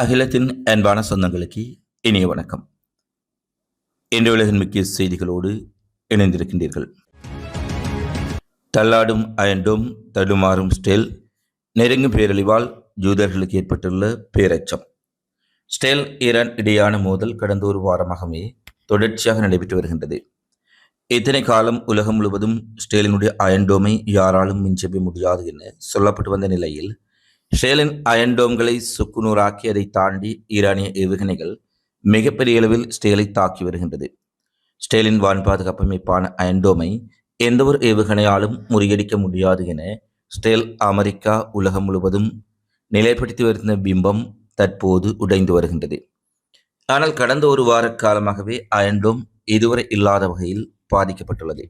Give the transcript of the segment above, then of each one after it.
அகிலத்தின் அன்பான சொந்தங்களுக்கு இனிய வணக்கம். இன்று உலகின் முக்கிய செய்திகளோடு இணைந்திருக்கின்றீர்கள். தள்ளாடும் அயண்டும் தடுமாறும் ஸ்டேல் நெருங்கும் பேரழிவால் ஜூதர்களுக்கு ஏற்பட்டுள்ள பேரச்சம். ஸ்டேல் ஈரான் இடையான மோதல் கடந்த ஒரு வாரமாகவே தொடர்ச்சியாக நடைபெற்று வருகின்றது. இத்தனை காலம் உலகம் முழுவதும் ஸ்டேலினுடைய அயண்டோமை யாராலும் மிஞ்சவே முடியாது என சொல்லப்பட்டு வந்த நிலையில் ஷேலின் அயன்டோம்களை சுக்குநூறாக்கி அதை தாண்டி ஈரானிய ஏவுகணைகள் மிகப்பெரிய அளவில் ஸ்டேலை தாக்கி வருகின்றது. ஸ்டேலின் வான் பாதுகாப்பு அமைப்பான அயன்டோமை எந்த ஒரு ஏவுகணையாலும் முறியடிக்க முடியாது என ஸ்டேல் அமெரிக்கா உலகம் முழுவதும் நிலைப்படுத்தி வருகின்ற பிம்பம் தற்போது உடைந்து வருகின்றது. ஆனால் கடந்த ஒரு வார காலமாகவே அயன்டோம் இதுவரை இல்லாத வகையில் பாதிக்கப்பட்டுள்ளது.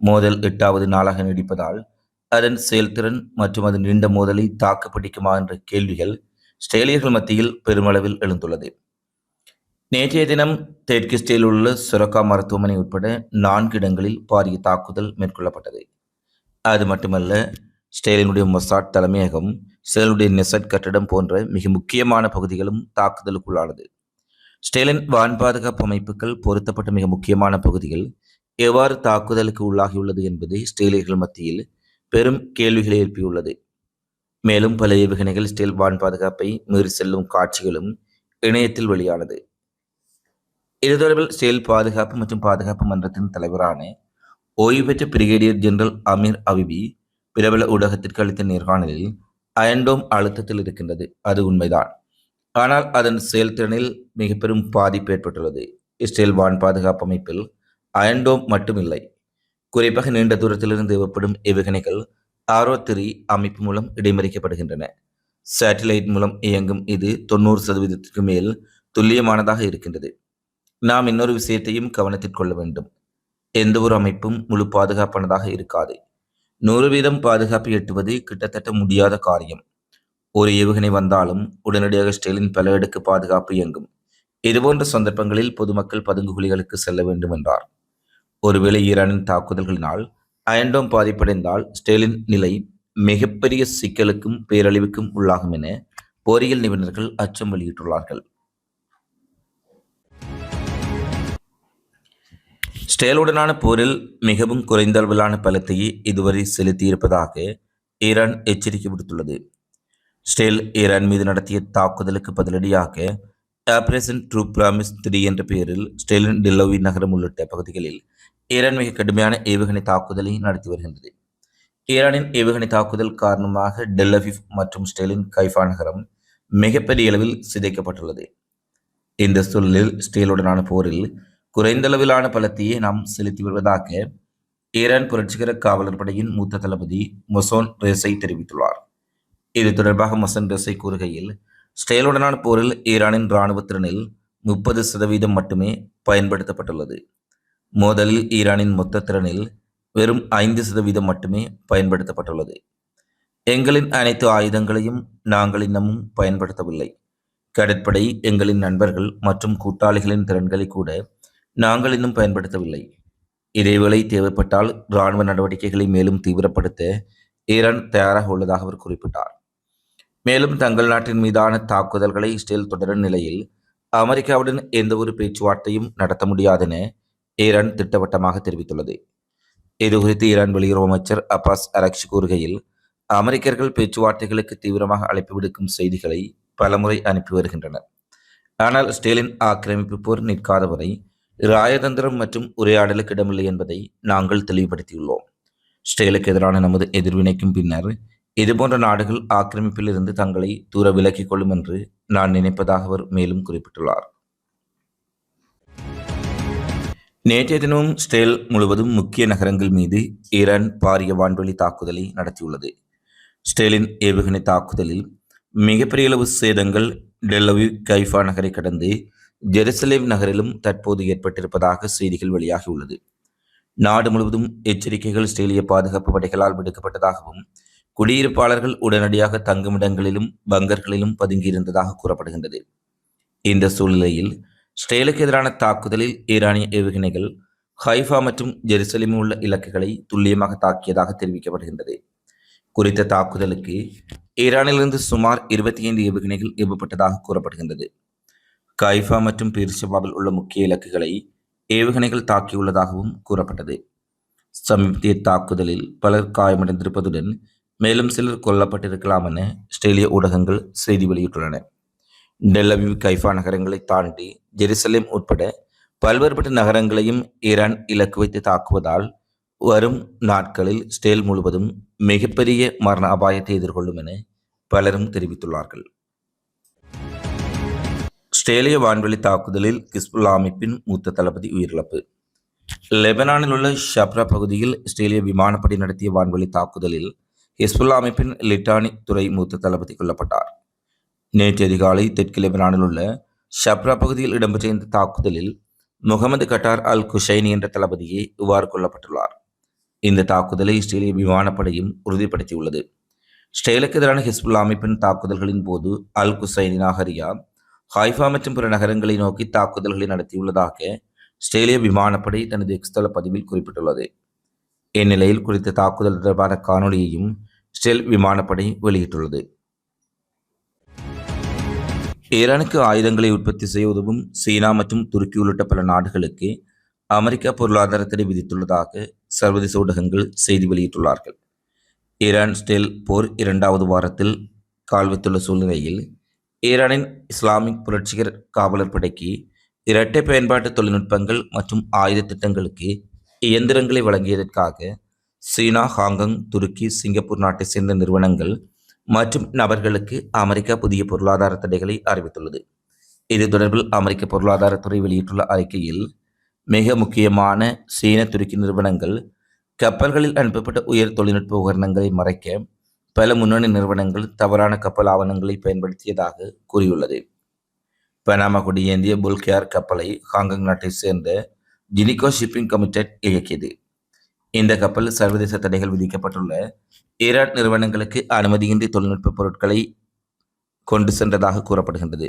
மோதல் எட்டாவது நாளாக நீடிப்பதால் அதன் செயல்திறன் மற்றும் அதன் நீண்ட மோதலை தாக்கு பிடிக்குமா என்ற கேள்விகள் ஸ்டேலியர்கள் மத்தியில் பெருமளவில் எழுந்துள்ளது. நேற்றைய தினம் தெற்கு ஸ்டேலில் உள்ள சுரக்கா மருத்துவமனை உட்பட நான்கு இடங்களில் பாரிய தாக்குதல் மேற்கொள்ளப்பட்டது. அது மட்டுமல்ல ஸ்டேலினுடைய மொசாட் தலைமையகம் ஸ்டேலினுடைய நெசட் கட்டடம் போன்ற மிக முக்கியமான பகுதிகளும் தாக்குதலுக்குள்ளானது. ஸ்டேலின் வான் பாதுகாப்பு அமைப்புகள் பொருத்தப்பட்ட மிக முக்கியமான பகுதிகள் எவ்வாறு தாக்குதலுக்கு உள்ளாகியுள்ளது என்பது ஸ்டேலியர்கள் மத்தியில் பெரும் கேள்விகளை எழுப்பியுள்ளது. மேலும் பல ஏவுகணைகள் ஸ்டீல் வான் பாதுகாப்பை மீறி செல்லும் காட்சிகளும் இணையத்தில் வெளியானது. இது தொடர்பில் பாதுகாப்பு மற்றும் பாதுகாப்பு மன்றத்தின் தலைவரான ஓய்வு பெற்ற பிரிகேடியர் ஜெனரல் அமீர் அவிபி பிரபல ஊடகத்திற்கு அளித்த நேர்காணலில் அயன்டோம் அழுத்தத்தில் இருக்கின்றது. அது உண்மைதான். ஆனால் அதன் செயல்திறனில் மிக பெரும் பாதிப்பு ஏற்பட்டுள்ளது. இஸ்ரேல் வான் பாதுகாப்பு அமைப்பில் அயன்டோம் மட்டுமில்லை. குறிப்பாக நீண்ட தூரத்திலிருந்து ஏவப்படும் ஏவுகணைகள் ஆரோ திரி அமைப்பு மூலம் இடைமறிக்கப்படுகின்றன. சேட்டலைட் மூலம் இயங்கும் இது தொண்ணூறு சதவீதத்திற்கு மேல் துல்லியமானதாக இருக்கின்றது. நாம் இன்னொரு விஷயத்தையும் கவனத்தில் கொள்ள வேண்டும். எந்த ஒரு அமைப்பும் முழு பாதுகாப்பானதாக இருக்காது. நூறு வீதம் பாதுகாப்பு எட்டுவது கிட்டத்தட்ட முடியாத காரியம். ஒரு ஏவுகணை வந்தாலும் உடனடியாக ஸ்டெயிலின் பல அடுக்கு பாதுகாப்பு இயங்கும். இதுபோன்ற சந்தர்ப்பங்களில் பொதுமக்கள் பதுங்குகுழிகளுக்கு செல்ல வேண்டும் என்றார் ஒருவேளை ஈரானின் தாக்குதல்களினால் அயன்டோம் பாதிப்படைந்தால் ஸ்டேலின் நிலை மிகப்பெரிய சிக்கலுக்கும் பேரழிவுக்கும் உள்ளாகும் என போரியல் நிபுணர்கள் அச்சம் வெளியிட்டுள்ளார்கள். ஸ்டேலுடனான போரில் மிகவும் குறைந்த அளவிலான பலத்தையே இதுவரை செலுத்தியிருப்பதாக ஈரான் எச்சரிக்கை விடுத்துள்ளது. ஸ்டேல் ஈரான் மீது நடத்திய தாக்குதலுக்கு பதிலடியாக ஆபரேஷன் ட்ரூ பிராமிஸ் த்ரீ என்ற பெயரில் ஸ்டேலின் டில்லோவி நகரம் உள்ளிட்ட பகுதிகளில் ஈரான் மிக கடுமையான ஏவுகணை தாக்குதலை நடத்தி வருகின்றது. ஈரானின் ஏவுகணை தாக்குதல் காரணமாக டெல்லவிவ் மற்றும் ஸ்டெலின் கைஃபா நகரம் மிகப்பெரிய அளவில் சிதைக்கப்பட்டுள்ளது. இந்த சூழலில் ஸ்டீலுடனான போரில் குறைந்த அளவிலான பலத்தையே நாம் செலுத்தி வருவதாக ஈரான் புரட்சிகர காவலர் படையின் மூத்த தளபதி மொசோன் ரேசை தெரிவித்துள்ளார். இது தொடர்பாக மொசன் ரேசை கூறுகையில் ஸ்டேலுடனான போரில் ஈரானின் இராணுவ திறனில் முப்பது சதவீதம் மட்டுமே பயன்படுத்தப்பட்டுள்ளது. மோதலில் ஈரானின் மொத்த திறனில் வெறும் ஐந்து சதவீதம் மட்டுமே பயன்படுத்தப்பட்டுள்ளது. எங்களின் அனைத்து ஆயுதங்களையும் நாங்கள் இன்னமும் பயன்படுத்தவில்லை. கடற்படை எங்களின் நண்பர்கள் மற்றும் கூட்டாளிகளின் திறன்களை கூட நாங்கள் இன்னும் பயன்படுத்தவில்லை. இதேவேளை தேவைப்பட்டால் இராணுவ நடவடிக்கைகளை மேலும் தீவிரப்படுத்த ஈரான் தயாராக உள்ளதாக அவர் குறிப்பிட்டார். மேலும் தங்கள் நாட்டின் மீதான தாக்குதல்களை இஸ்ரேல் தொடரும் நிலையில் அமெரிக்காவுடன் எந்த ஒரு பேச்சுவார்த்தையும் நடத்த முடியாதென ஈரான் திட்டவட்டமாக தெரிவித்துள்ளது. இதுகுறித்து ஈரான் வெளியுறவு அமைச்சர் அப்பாஸ் அரக்ஷி கூறுகையில் அமெரிக்கர்கள் பேச்சுவார்த்தைகளுக்கு தீவிரமாக அழைப்பு விடுக்கும் செய்திகளை பலமுறை அனுப்பி வருகின்றனர். ஆனால் ஸ்டேலின் ஆக்கிரமிப்பு போர் நிற்காதவரை ராயதந்திரம் மற்றும் உரையாடலுக்கு இடமில்லை என்பதை நாங்கள் தெளிவுபடுத்தியுள்ளோம். ஸ்டேலுக்கு எதிரான நமது எதிர்வினைக்கும் பின்னர் இதுபோன்ற நாடுகள் ஆக்கிரமிப்பில் இருந்து தங்களை தூர விலக்கிக் கொள்ளும் என்று நான் நினைப்பதாக அவர் மேலும் குறிப்பிட்டுள்ளார். நேற்றைய தினமும் ஸ்டேல் முழுவதும் முக்கிய நகரங்கள் மீது ஈரான் பாரிய வான்வெளி தாக்குதலை நடத்தியுள்ளது. ஸ்டேலின் ஏவுகணை தாக்குதலில் மிகப்பெரிய அளவு சேதங்கள் டெல்லவி கைஃபா நகரை கடந்து ஜெருசலேம் நகரிலும் தற்போது ஏற்பட்டிருப்பதாக செய்திகள் வெளியாகியுள்ளது. நாடு முழுவதும் எச்சரிக்கைகள் ஸ்டேலிய பாதுகாப்பு படைகளால் விடுக்கப்பட்டதாகவும் குடியிருப்பாளர்கள் உடனடியாக தங்குமிடங்களிலும் பங்கர்களிலும் பதுங்கியிருந்ததாக கூறப்படுகின்றது. இந்த சூழ்நிலையில் இஸ்ரேலுக்கு எதிரான தாக்குதலில் ஈரானிய ஏவுகணைகள் ஹைஃபா மற்றும் ஜெருசலேமில் உள்ள இலக்குகளை துல்லியமாக தாக்கியதாக தெரிவிக்கப்படுகின்றது. குறித்த தாக்குதலுக்கு ஈரானிலிருந்து சுமார் இருபத்தி ஐந்து ஏவுகணைகள் ஏவப்பட்டதாக கூறப்படுகின்றது. கைஃபா மற்றும் பீர்ஷபாவில் உள்ள முக்கிய இலக்குகளை ஏவுகணைகள் தாக்கியுள்ளதாகவும் கூறப்பட்டது. சமீபத்திய தாக்குதலில் பலர் காயமடைந்திருப்பதுடன் மேலும் சிலர் கொல்லப்பட்டிருக்கலாம் என ஆஸ்திரேலிய ஊடகங்கள் செய்தி வெளியிட்டுள்ளன. டெல்லவிவ் கைஃபா நகரங்களை தாண்டி ஜெருசலேம் உட்பட பல்வேறுபட்ட நகரங்களையும் ஈரான் இலக்கு வைத்து தாக்குவதால் வரும் நாட்களில் ஸ்டேல் முழுவதும் மிகப்பெரிய மரண அபாயத்தை எதிர்கொள்ளும் என பலரும் தெரிவித்துள்ளார்கள். ஸ்டேலிய வான்வெளி தாக்குதலில் கிஸ்புல்லா அமைப்பின் மூத்த தளபதி உயிரிழப்பு. லெபனானில் உள்ள ஷப்ரா பகுதியில் இஸ்ரேலிய விமானப்படை நடத்திய வான்வெளி தாக்குதலில் ஹிஸ்புல்லா அமைப்பின் லிட்டானி துறை மூத்த தளபதி கொல்லப்பட்டார். நேற்று அதிகாலை தெற்கு லெபனானில் உள்ள ஷப்ரா பகுதியில் இடம்பெற்ற இந்த தாக்குதலில் முகமது கட்டார் அல் குஷைனி என்ற தளபதியே இவ்வாறு கொல்லப்பட்டுள்ளார். இந்த தாக்குதலை இஸ்ரேலிய விமானப்படையும் உறுதிப்படுத்தியுள்ளது. ஸ்டேலுக்கு எதிரான ஹிஸ்புல்லா அமைப்பின் தாக்குதல்களின் போது அல் குசைனி நாகரியா ஹைஃபா மற்றும் பிற நகரங்களை நோக்கி தாக்குதல்களை நடத்தியுள்ளதாக ஸ்டேலிய விமானப்படை தனது எக்ஸ்தல பதிவில் குறிப்பிட்டுள்ளது. இந்நிலையில் குறித்த தாக்குதல் தொடர்பான காணொலியையும் ஸ்டெல் விமானப்படை வெளியிட்டுள்ளது. ஈரானுக்கு ஆயுதங்களை உற்பத்தி செய்ய உதவும் சீனா மற்றும் துருக்கி உள்ளிட்ட பல நாடுகளுக்கு அமெரிக்கா பொருளாதார தடை விதித்துள்ளதாக சர்வதேச ஊடகங்கள் செய்தி வெளியிட்டுள்ளார்கள். ஈரான் ஸ்டெல் போர் இரண்டாவது வாரத்தில் கால்வித்துள்ள சூழ்நிலையில் ஈரானின் இஸ்லாமிக் புரட்சிகர் காவலர் படைக்கு இரட்டை பயன்பாட்டு தொழில்நுட்பங்கள் மற்றும் ஆயுத திட்டங்களுக்கு இயந்திரங்களை வழங்கியதற்காக சீனா ஹாங்காங் துருக்கி சிங்கப்பூர் நாட்டை சேர்ந்த நிறுவனங்கள் மற்றும் நபர்களுக்கு அமெரிக்கா புதிய பொருளாதார தடைகளை அறிவித்துள்ளது. இது தொடர்பில் அமெரிக்க பொருளாதாரத்துறை வெளியிட்டுள்ள அறிக்கையில் மிக முக்கியமான சீன துருக்கி நிறுவனங்கள் கப்பல்களில் அனுப்பப்பட்ட உயர் தொழில்நுட்ப உபகரணங்களை மறைக்க பல முன்னணி நிறுவனங்கள் தவறான கப்பல் ஆவணங்களை பயன்படுத்தியதாக கூறியுள்ளது. பனாமா குடியேந்திய புல்கேர் கப்பலை ஹாங்காங் நாட்டை சேர்ந்த ஜினிகோ ஷிப்பிங் கமிட்டட் இயக்கியது. இந்த கப்பல் சர்வதேச தடைகள் விதிக்கப்பட்டுள்ள ஈரான் நிறுவனங்களுக்கு அனுமதியின்றி தொழில்நுட்ப பொருட்களை கொண்டு சென்றதாக கூறப்படுகின்றது.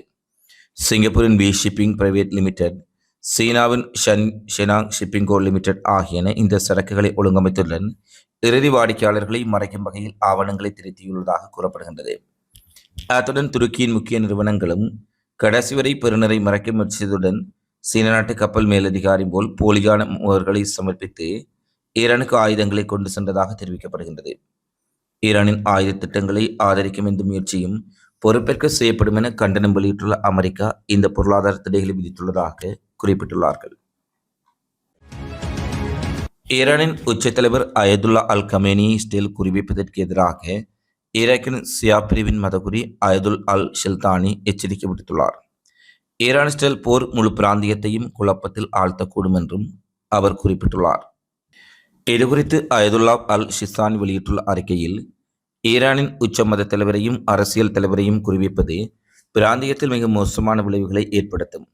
சிங்கப்பூரின் பி ஷிப்பிங் பிரைவேட் லிமிடெட் சீனாவின் ஷன் ஷெனாங் ஷிப்பிங் கோ லிமிடெட் ஆகியன இந்த சரக்குகளை ஒழுங்கமைத்துள்ளன. இறுதி வாடிக்கையாளர்களை மறைக்கும் வகையில் ஆவணங்களை திருத்தியுள்ளதாக கூறப்படுகின்றது. அத்துடன் துருக்கியின் முக்கிய நிறுவனங்களும் கடைசி வரை பெருநரை மறைக்க முயற்சியதுடன் சீன நாட்டு கப்பல் மேலதிகாரி போல் போலியான முகர்களை சமர்ப்பித்து ஈரானுக்கு ஆயுதங்களை கொண்டு சென்றதாக தெரிவிக்கப்படுகின்றது. ஈரானின் ஆயுத திட்டங்களை ஆதரிக்கும் இந்த முயற்சியும் பொறுப்பேற்க செய்யப்படும் என கண்டனம் வெளியிட்டுள்ள அமெரிக்கா இந்த பொருளாதார தடைகளை விதித்துள்ளதாக குறிப்பிட்டுள்ளார்கள். ஈரானின் உச்சத்தலைவர் அயதுல்லா அல் கமேனி ஸ்டேல் குறிவைப்பதற்கு எதிராக ஈராக்கின் சியா பிரிவின் மதகுரி அயதுல் அல் ஷில்தானி எச்சரிக்கை விடுத்துள்ளார். ஈரான் ஸ்டேல் போர் முழு பிராந்தியத்தையும் குழப்பத்தில் ஆழ்த்தக்கூடும் என்றும் அவர் குறிப்பிட்டுள்ளார். இதுகுறித்து அயதுல்லா அல் ஷிசான் வெளியிட்டுள்ள அறிக்கையில் ஈரானின் உச்ச மத தலைவரையும் அரசியல் தலைவரையும் குறிவிப்பது பிராந்தியத்தில் மிக மோசமான விளைவுகளை ஏற்படுத்தும்.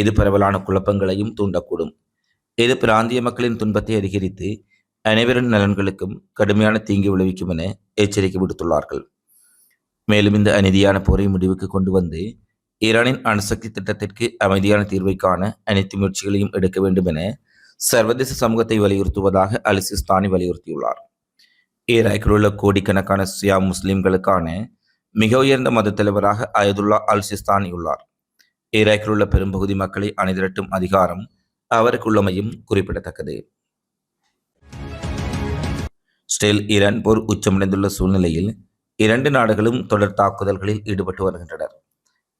இது பரவலான குழப்பங்களையும் தூண்டக்கூடும். இது பிராந்திய மக்களின் துன்பத்தை அதிகரித்து அனைவரின் நலன்களுக்கும் கடுமையான தீங்கு விளைவிக்கும் என எச்சரிக்கை விடுத்துள்ளார்கள். மேலும் இந்த அநீதியான போரை முடிவுக்கு கொண்டு வந்து ஈரானின் அணுசக்தி திட்டத்திற்கு அமைதியான தீர்வை காண அனைத்து முயற்சிகளையும் எடுக்க வேண்டும் என சர்வதேச சமூகத்தை வலியுறுத்துவதாக அலிசிஸ்தானி வலியுறுத்தியுள்ளார். ஈராக்கில் உள்ள கோடிக்கணக்கான சியா முஸ்லிம்களுக்கான மிக உயர்ந்த மத தலைவராக அயதுல்லா அல் சிஸ்தானி உள்ளார். ஈராக்கில் உள்ள பெரும்பகுதி மக்களை அணிதிரட்டும் அதிகாரம் அவருக்குள்ளமையும் குறிப்பிடத்தக்கது. ஸ்டெல் ஈரான் போர் உச்சமடைந்துள்ள சூழ்நிலையில் இரண்டு நாடுகளும் தொடர் தாக்குதல்களில் ஈடுபட்டு வருகின்றனர்.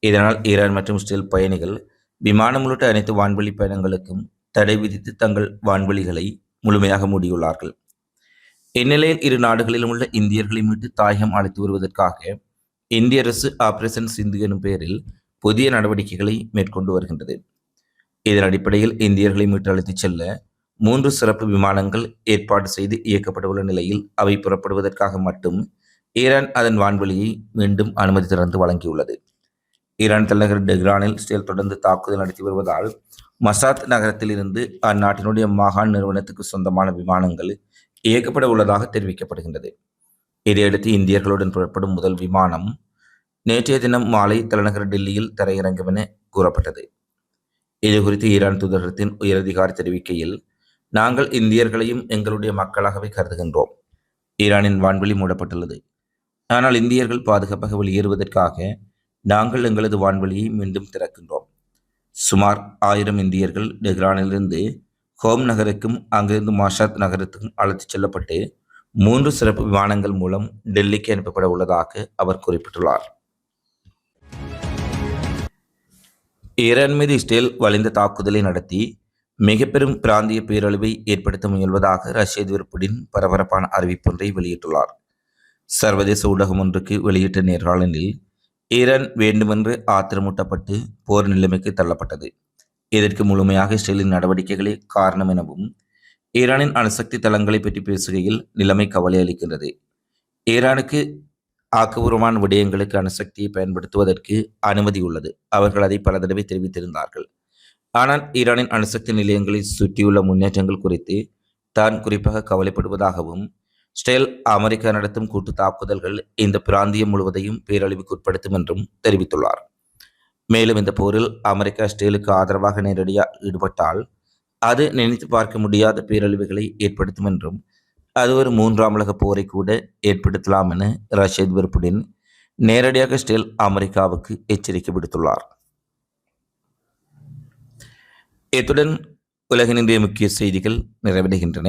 இதனால் ஈரான் மற்றும் ஸ்டெல் பயணிகள் விமானம் உள்ளிட்ட அனைத்து வான்வெளி பயணங்களுக்கும் தடை விதித்து தங்கள் வான்வெளிகளை முழுமையாக மூடியுள்ளார்கள். இந்நிலையில் இரு நாடுகளிலும் உள்ள இந்தியர்களை மீட்டு தாயகம் அழைத்து வருவதற்காக இந்திய அரசு ஆபரேஷன் சிந்து எனும் பெயரில் புதிய நடவடிக்கைகளை மேற்கொண்டு வருகின்றது. இதன் அடிப்படையில் இந்தியர்களை மீட்டு அழைத்துச் செல்ல மூன்று சிறப்பு விமானங்கள் ஏற்பாடு செய்து இயக்கப்படவுள்ள நிலையில் அவை புறப்படுவதற்காக மட்டும் ஈரான் அதன் வான்வெளியை மீண்டும் அனுமதி திறந்து வழங்கியுள்ளது. ஈரான் தலைநகர் டெஹ்ரானில் ஸ்டேல் தொடர்ந்து தாக்குதல் நடத்தி வருவதால் மசாத் நகரத்தில் இருந்து அந்நாட்டினுடைய மாகாண் நிறுவனத்துக்கு சொந்தமான விமானங்கள் இயக்கப்பட உள்ளதாக தெரிவிக்கப்படுகின்றது. இதையடுத்து இந்தியர்களுடன் புறப்படும் முதல் விமானம் நேற்றைய தினம் மாலை தலைநகர் டெல்லியில் தரையிறங்கும் என கூறப்பட்டது. இது குறித்து ஈரான் தூதரகத்தின் உயரதிகாரி தெரிவிக்கையில் நாங்கள் இந்தியர்களையும் எங்களுடைய மக்களாகவே கருதுகின்றோம். ஈரானின் வான்வெளி மூடப்பட்டுள்ளது. ஆனால் இந்தியர்கள் பாதுகாப்பாக வெளியேறுவதற்காக நாங்கள் எங்களது வான்வெளியை மீண்டும் திறக்கின்றோம். சுமார் ஆயிரம் இந்தியர்கள் டெஹ்ரானிலிருந்து ஹோம் நகருக்கும் அங்கிருந்து மாஷாத் நகரத்துக்கும் அழைத்துச் செல்லப்பட்டு மூன்று சிறப்பு விமானங்கள் மூலம் டெல்லிக்கு அனுப்பப்பட உள்ளதாக அவர் குறிப்பிட்டுள்ளார். ஈரான் மீது இஸ்ரேல் வலிந்த தாக்குதலை நடத்தி மிக பெரும் பிராந்திய பேரழிவை ஏற்படுத்த முயல்வதாக ரஷ்ய அதிபர் புடின் பரபரப்பான அறிவிப்பொன்றை வெளியிட்டுள்ளார். சர்வதேச ஊடகம் ஒன்றுக்கு வெளியிட்ட நேர்காணலில் ஈரான் வேண்டுமென்று ஆத்திரமூட்டப்பட்டு போர் நிலைமைக்கு தள்ளப்பட்டது. இதற்கு முழுமையாக இஸ்ரேலின் நடவடிக்கைகளே காரணம் எனவும் ஈரானின் அணுசக்தி தளங்களை பற்றி பேசுகையில் நிலைமை கவலை அளிக்கின்றது. ஈரானுக்கு ஆக்கபூர்வமான விடயங்களுக்கு அணுசக்தியை பயன்படுத்துவதற்கு அனுமதி உள்ளது. அவர்கள் அதை பல தடவை தெரிவித்திருந்தார்கள். ஆனால் ஈரானின் அணுசக்தி நிலையங்களை சுற்றியுள்ள முன்னேற்றங்கள் குறித்து தான் குறிப்பாக கவலைப்படுவதாகவும் ஸ்டெல் அமெரிக்கா நடத்தும் கூட்டு தாக்குதல்கள் இந்த பிராந்தியம் முழுவதையும் பேரழிவுக்கு உட்படுத்தும் என்றும் தெரிவித்துள்ளார். மேலும் இந்த போரில் அமெரிக்கா ஸ்டேலுக்கு ஆதரவாக நேரடியாக ஈடுபட்டால் அது நினைத்து பார்க்க முடியாத பேரழிவுகளை ஏற்படுத்தும் என்றும் அது ஒரு மூன்றாம் உலக போரை கூட ஏற்படுத்தலாம் என ரஷ்ய அதிபர் புடின் நேரடியாக ஸ்டேல் அமெரிக்காவுக்கு எச்சரிக்கை விடுத்துள்ளார். இத்துடன் உலகின் இந்திய முக்கிய செய்திகள் நிறைவடைகின்றன.